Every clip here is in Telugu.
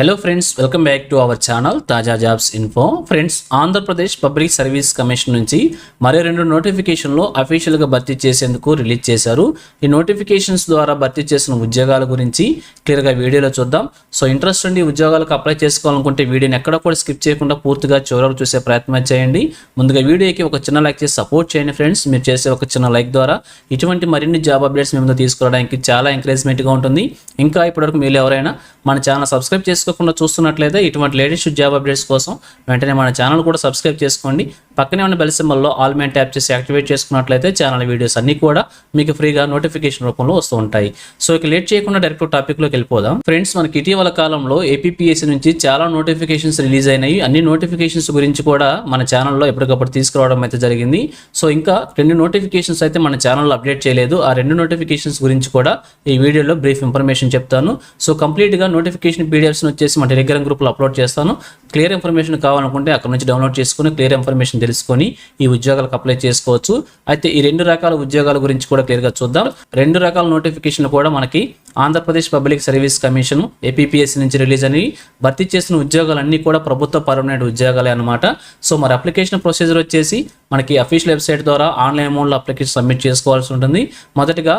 Hello friends welcome back to our channel తాజా jobs info friends Andhra Pradesh public service commission నుంచి మరో రెండు నోటిఫికేషన్లు అఫీషియల్గా భర్తీ చేసేందుకు రిలీజ్ చేశారు. ఈ నోటిఫికేషన్స్ ద్వారా భర్తీ చేసిన ఉద్యోగాల గురించి క్లియర్గా వీడియోలో చూద్దాం. సో ఇంట్రెస్ట్ ఉండి ఉద్యోగాలకు అప్లై చేసుకోవాలనుకుంటే వీడియోని ఎక్కడ కూడా స్కిప్ చేయకుండా పూర్తిగా చివరకు చూసే ప్రయత్నం చేయండి. ముందుగా వీడియోకి ఒక చిన్న లైక్ చేసి సపోర్ట్ చేయండి ఫ్రెండ్స్ మీరు చేసే ఒక చిన్న లైక్ ద్వారా ఇటువంటి మరిన్ని జాబ్ అప్డేట్స్ మేము తీసుకురావడానికి చాలా ఎంకరేజ్మెంట్గా ఉంటుంది. ఇంకా ఇప్పటివరకు మీరు ఎవరైనా మన ఛానల్ సబ్స్క్రైబ్ చేసుకోకుండా చూస్తున్నట్లయితే ఇటువంటి లేటెస్ట్ జాబ్ అప్డేట్స్ కోసం వెంటనే మన ఛానల్ కూడా సబ్స్క్రైబ్ చేసుకోండి. పక్కనే ఉన్న బెల్ సింబల్లో ఆల్ మెయిన్ ట్యాప్ చేసి యాక్టివేట్ చేసుకున్నట్లయితే ఛానల్ వీడియోస్ అన్ని కూడా మీకు ఫ్రీగా నోటిఫికేషన్ రూపంలో వస్తూ ఉంటాయి. సో ఇక లేట్ చేయకుండా డైరెక్ట్ టాపిక్లోకి వెళ్ళిపోదాం. ఫ్రెండ్స్ మనకి ఇటీవల కాలంలో ఏపీఎస్సీ నుంచి చాలా నోటిఫికేషన్స్ రిలీజ్ అయినాయి. అన్ని నోటిఫికేషన్స్ గురించి కూడా మన ఛానల్లో ఎప్పటికప్పుడు తీసుకురావడం అయితే జరిగింది. సో ఇంకా రెండు నోటిఫికేషన్స్ అయితే మన ఛానల్లో అప్డేట్ చేయలేదు. ఆ రెండు నోటిఫికేషన్స్ గురించి కూడా ఈ వీడియోలో బ్రీఫ్ ఇన్ఫర్మేషన్ చెప్తాను. సో కంప్లీట్గా నోటిఫికేషన్ పీడిఎఫ్స్ వచ్చేసి మన టెలిగ్రామ్ గ్రూప్లో అప్లోడ్ చేస్తాను. క్లియర్ ఇన్ఫర్మేషన్ కావాలనుకుంటే అక్కడ నుంచి డౌన్లోడ్ చేసుకుని క్లియర్ ఇన్ఫర్మేషన్ తెలుసుకొని ఈ ఉద్యోగాలకు అప్లై చేసుకోవచ్చు. అయితే ఈ రెండు రకాల ఉద్యోగాల గురించి కూడా క్లియర్గా చూద్దాం. రెండు రకాల నోటిఫికేషన్లు కూడా మనకి Andhra Pradesh public service commission APPSC నుంచి రిలీజ్ అని భర్తీ చేసిన ఉద్యోగాలన్నీ కూడా ప్రభుత్వ పర్మనెంట్ ఉద్యోగాలే అనమాట సో మరి అప్లికేషన్ ప్రొసీజర్ వచ్చేసి మనకి అఫీషియల్ వెబ్సైట్ ద్వారా ఆన్లైన్ మోడ్లో అప్లికేషన్ సబ్మిట్ చేసుకోవాల్సి ఉంటుంది. మొదటగా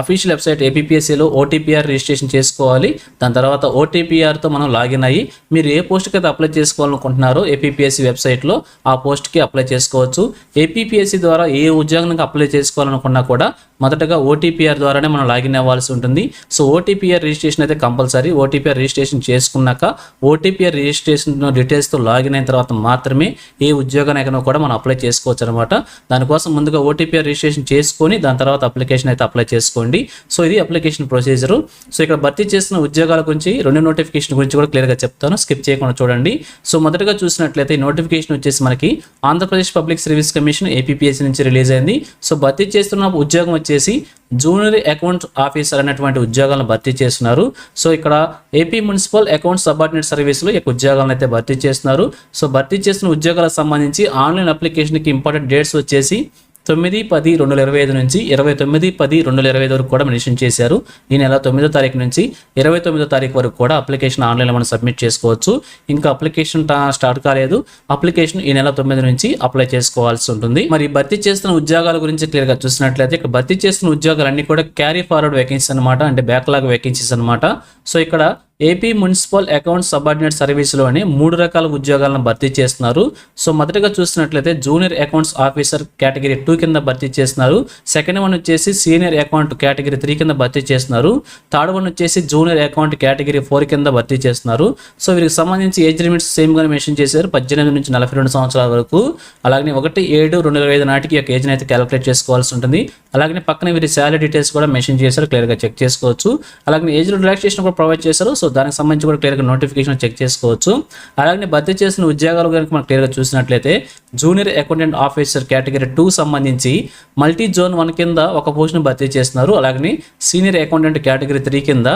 అఫీషియల్ వెబ్సైట్ ఏపీఎస్సీలో ఓటీపీఆర్ రిజిస్ట్రేషన్ చేసుకోవాలి. దాని తర్వాత ఓటీపీఆర్తో మనం లాగిన్ అయ్యి మీరు ఏ పోస్ట్కి అయితే అప్లై చేసుకోవాలనుకుంటున్నారో ఏపీఎస్సీ వెబ్సైట్లో ఆ పోస్ట్కి అప్లై చేసుకోవచ్చు. ఏపీఎస్సీ ద్వారా ఏ ఉద్యోగానికి అప్లై చేసుకోవాలనుకున్నా కూడా మొదటగా ఓటీపీఆర్ ద్వారానే మనం లాగిన్ అవ్వాల్సి ఉంటుంది. సో ఓటీపీఆర్ రిజిస్ట్రేషన్ అయితే కంపల్సరీ. ఓటీపీఆర్ రిజిస్ట్రేషన్ చేసుకున్నాక ఓటీపీఆర్ రిజిస్ట్రేషన్ డీటెయిల్స్తో లాగిన్ అయిన తర్వాత మాత్రమే ఏ ఉద్యోగానికైనా కూడా మనం అప్లై చేసుకోవచ్చు అనమాట దానికోసం ముందుగా ఓటీపీఆర్ రిజిస్ట్రేషన్ చేసుకొని దాని తర్వాత అప్లికేషన్ అయితే అప్లై చేసుకోండి. సో ఇది అప్లికేషన్ ప్రొసీజర్ సో ఇక్కడ భర్తీ చేసిన ఉద్యోగాల గురించి రెండు నోటిఫికేషన్ గురించి కూడా క్లియర్గా చెప్తాను. స్కిప్ చేయకుండా చూడండి. సో మొదటగా చూసినట్లయితే నోటిఫికేషన్ వచ్చేసి మనకి Andhra Pradesh public service commission APS నుంచి రిలీజ్ అయింది. సో భర్తీ చేస్తున్న ఉద్యోగం వచ్చేసి జూనియర్ అకౌంట్ ఆఫీసర్ అనేటువంటి ఉద్యోగాలను భర్తీ చేస్తున్నారు. సో ఇక్కడ ఏపీ మున్సిపల్ అకౌంట్ సబార్డినేట్ సర్వీసులో ఈ ఉద్యోగాలను అయితే భర్తీ చేస్తున్నారు. సో భర్తీ చేసిన ఉద్యోగాలకు సంబంధించి ఆన్లైన్ అప్లికేషన్కి ఇంపార్టెంట్ డేట్స్ వచ్చేసి తొమ్మిది పది రెండు వేల ఇరవై ఐదు నుంచి ఇరవై తొమ్మిది పది రెండు వేల ఇరవై ఐదు వరకు కూడా మెన్షన్ చేశారు. ఈ నెల తొమ్మిదో తారీఖు నుంచి ఇరవై తొమ్మిదో తారీఖు వరకు కూడా అప్లికేషన్ ఆన్లైన్లో మనం సబ్మిట్ చేసుకోవచ్చు. ఇంకా అప్లికేషన్ స్టార్ట్ కాలేదు. అప్లికేషన్ ఈ నెల తొమ్మిది నుంచి అప్లై చేసుకోవాల్సి ఉంటుంది. మరి భర్తీ చేస్తున్న ఉద్యోగాల గురించి క్లియర్గా చూసినట్లయితే ఇక్కడ భర్తీ చేస్తున్న ఉద్యోగాలన్నీ కూడా క్యారీ ఫార్వర్డ్ వేకెన్సీ అనమాట అంటే బ్యాక్లాగ్ వేకెన్సీస్ అనమాట సో ఇక్కడ ఏపీ మున్సిపల్ అకౌంట్ సబార్డినేట్ సర్వీసులోని మూడు రకాల ఉద్యోగాలను భర్తీ చేస్తున్నారు. సో మొదటగా చూసినట్లయితే junior accounts officer category two కింద భర్తీ చేస్తున్నారు. సెకండ్ వన్ వచ్చేసి సీనియర్ అకౌంట్ కేటగిరీ త్రీ కింద భర్తీ చేస్తున్నారు. థర్డ్ వన్ వచ్చేసి జూనియర్ అకౌంట్ కేటగిరీ ఫోర్ కింద భర్తీ చేస్తున్నారు. సో వీరికి సంబంధించి ఏజ్ లిమిట్స్ సేమ్గా మెన్షన్ చేశారు. పద్దెనిమిది నుంచి నలభై రెండు సంవత్సరాల వరకు. అలాగే ఒకటి ఏడు రెండు వేల ఐదు నాటికి యొక్క ఏజ్ని అయితే క్యాలిక్యులేట్ చేసుకోవాల్సి ఉంటుంది. అలాగే పక్కన వీరి శాలరీ డీటెయిల్స్ కూడా మెన్షన్ చేశారు. క్లియర్గా చెక్ చేసుకోవచ్చు. అలాగే ఏజ్ రిలాక్సేషన్ కూడా ప్రొవైడ్ చేశారు. సో దానికి సంబంధించి కూడా క్లియర్గా నోటిఫికేషన్ చెక్ చేసుకోవచ్చు. అలాగే భర్తీ చేసిన ఉద్యోగాలు కనుక మనం క్లియర్గా చూసినట్లయితే junior accountant officer category two సంబంధించి మల్టీ జోన్ వన్ కింద ఒక పోస్ట్ను భర్తీ చేస్తున్నారు. అలాగే సీనియర్ అకౌంటెంట్ కేటగిరీ త్రీ కింద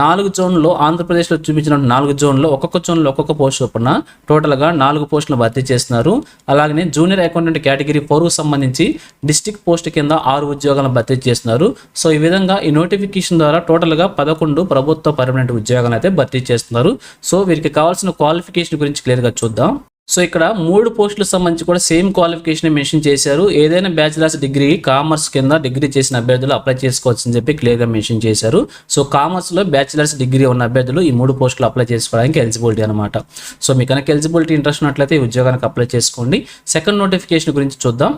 నాలుగు జోన్లో ఆంధ్రప్రదేశ్లో చూపించిన నాలుగు జోన్లో ఒక్కొక్క జోన్లో ఒక్కొక్క పోస్ట్ చొప్పున టోటల్గా నాలుగు పోస్టులు భర్తీ చేస్తున్నారు. అలాగే జూనియర్ అకౌంటెంట్ కేటగిరీ ఫోర్కు సంబంధించి డిస్టిక్ పోస్ట్ కింద ఆరు ఉద్యోగాలను భర్తీ చేస్తున్నారు. సో ఈ విధంగా ఈ నోటిఫికేషన్ ద్వారా టోటల్గా పదకొండు ప్రభుత్వ పర్మనెంట్ ఉద్యోగాలు అయితే భర్తీ చేస్తున్నారు. సో వీరికి కావాల్సిన క్వాలిఫికేషన్ గురించి క్లియర్గా చూద్దాం. సో ఇక్కడ మూడు పోస్టులకు సంబంధించి కూడా సేమ్ క్వాలిఫికేషన్ మెన్షన్ చేశారు. ఏదైనా బ్యాచిలర్స్ డిగ్రీ కామర్స్ కింద డిగ్రీ చేసిన అభ్యర్థులు అప్లై చేసుకోవచ్చు అని చెప్పి క్లియర్గా మెన్షన్ చేశారు. సో కామర్స్లో బ్యాచిలర్స్ డిగ్రీ ఉన్న అభ్యర్థులు ఈ మూడు పోస్టులు అప్లై చేసుకోవడానికి ఎలిజిబిలిటీ అనమాట సో మీకు కనుక ఎలిజిబిలిటీ ఇంట్రెస్ట్ ఉన్నట్లయితే ఈ ఉద్యోగానికి అప్లై చేసుకోండి. సెకండ్ నోటిఫికేషన్ గురించి చూద్దాం.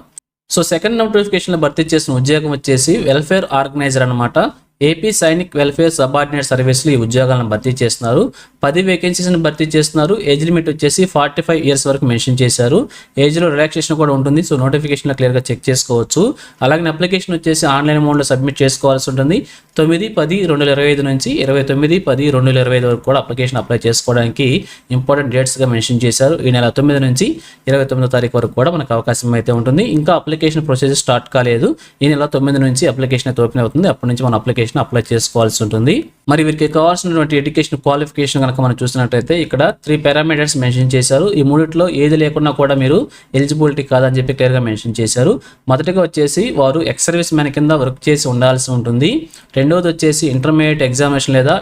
సో సెకండ్ నోటిఫికేషన్లో భర్తీ చేసిన ఉద్యోగం వచ్చేసి వెల్ఫేర్ ఆర్గనైజర్ అనమాట ఏపీ సైనిక్ వెల్ఫేర్ సబార్డినేట్ సర్వీస్లు ఈ ఉద్యోగాలను భర్తీ చేస్తున్నారు. పది వేకెన్సీస్ని భర్తీ చేస్తున్నారు. ఏజ్ లిమిట్ వచ్చేసి ఫార్టీ ఫైవ్ ఇయర్స్ వరకు మెన్షన్ చేశారు. ఏజ్లో రిలాక్సేషన్ కూడా ఉంటుంది. సో నోటిఫికేషన్లో క్లియర్గా చెక్ చేసుకోవచ్చు. అలాగే అప్లికేషన్ వచ్చేసి ఆన్లైన్ మోడ్లో సబ్మిట్ చేసుకోవాల్సి ఉంటుంది. తొమ్మిది పది రెండు వేల ఇరవై ఐదు నుంచి ఇరవై తొమ్మిది పది రెండు వేల ఇరవై ఐదు వరకు కూడా అప్లికేషన్ అప్లై చేసుకోవడానికి ఇంపార్టెంట్ డేట్స్గా మెన్షన్ చేశారు. ఈ నెల తొమ్మిది నుంచి ఇరవై తొమ్మిదో తారీఖు వరకు కూడా మనకు అవకాశం అయితే ఉంటుంది. ఇంకా అప్లికేషన్ ప్రొసీజర్ స్టార్ట్ కాలేదు. ఈ నెల తొమ్మిది నుంచి అప్లికేషన్ అయితే ఓపెన్ అవుతుంది. అప్పటి నుంచి మన అప్లికేషన్ అప్లై చేసుకోవాల్సి ఉంటుంది. మరి వీరికి కావాల్సినటువంటి ఎడ్యుకేషన్ క్వాలిఫికేషన్ కనుక మనం చూసినట్టయితే ఇక్కడ త్రీ పారామీటర్స్ మెన్షన్ చేశారు. ఈ మూడిట్లో ఏది లేకున్నా కూడా మీరు ఎలిజిబిలిటీ కాదని చెప్పి క్లియర్గా మెన్షన్ చేశారు. మొదటిగా వచ్చేసి వారు ఎక్స్ సర్వీస్ మ్యాన్ కింద వర్క్ చేసి ఉండాల్సి ఉంటుంది. రెండవది వచ్చేసి ఇంటర్మీడియట్ ఎగ్జామినేషన్ లేదా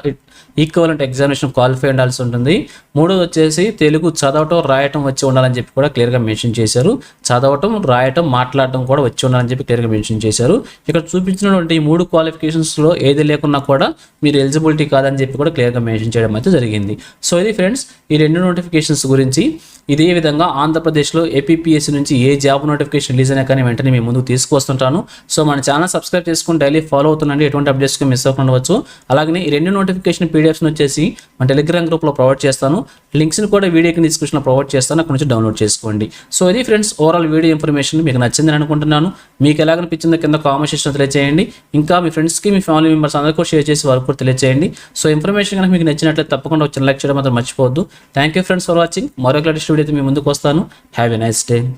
ఈక్వలెంట్ ఎగ్జామినేషన్ క్వాలిఫై ఉండాల్సి ఉంటుంది. మూడోది వచ్చేసి తెలుగు చదవటం రాయటం వచ్చి ఉండాలని చెప్పి కూడా క్లియర్గా మెన్షన్ చేశారు. చదవటం రాయటం మాట్లాడటం కూడా వచ్చి ఉండాలని చెప్పి క్లియర్గా మెన్షన్ చేశారు. ఇక్కడ చూపించినటువంటి ఈ మూడు క్వాలిఫికేషన్స్లో ఏది లేకున్నా కూడా మీరు ఎలిజిబిలిటీ కాదని చెప్పి కూడా క్లియర్గా మెన్షన్ చేయడం అయితే జరిగింది. సో ఇది ఫ్రెండ్స్ ఈ రెండు నోటిఫికేషన్స్ గురించి. ఇదే విధంగా ఆంధ్రప్రదేశ్లో ఏపీఎస్సీ నుంచి ఏ జాబ్ నోటిఫికేషన్ రిలీజ్ అయినా కానీ వెంటనే మేము ముందుకు తీసుకొస్తుంటాను సో మన ఛానల్ సబ్స్క్రైబ్ చేసుకుని డైలీ ఫాలో అవుతుండండి. ఎటువంటి అప్డేట్స్ మిస్ అవ్వకుండా ఉండవచ్చు. అలాగే ఈ రెండు నోటిఫికేషన్ పీడిఎఫ్స్ని వచ్చేసి మన టెలిగ్రామ్ గ్రూప్లో ప్రొవైడ్ చేస్తాను. లింక్స్ని కూడా వీడియో కింద డిస్క్రిప్షన్లో ప్రొవైడ్ చేస్తాను. అక్కడ నుంచి డౌన్లోడ్ చేసుకోండి. సో ఇది ఫ్రెండ్స్ ఓవరాల్ వీడియో ఇన్ఫర్మేషన్ మీకు నచ్చిందని అనుకుంటున్నాను. మీకు ఎలా అనిపించిందో కింద కామెంట్ సెక్షన్ తెలియజేయండి ఇంకా మీ ఫ్రెండ్స్కి మీ ఫ్యామిలీ మెంబర్స్ అందరికీ కూడా షేర్ చేసి వారికి కూడా తెలియజేయండి సో ఇన్ఫర్మేషన్ కనుక మీకు నచ్చినట్లయితే తప్పకుండా వచ్చిన లైక్ చేయడం మాత్రం మర్చిపోవద్దు. Thank you friends for watching మరొక వీడియోతో మీ ముందుకు వస్తాను. Have a nice day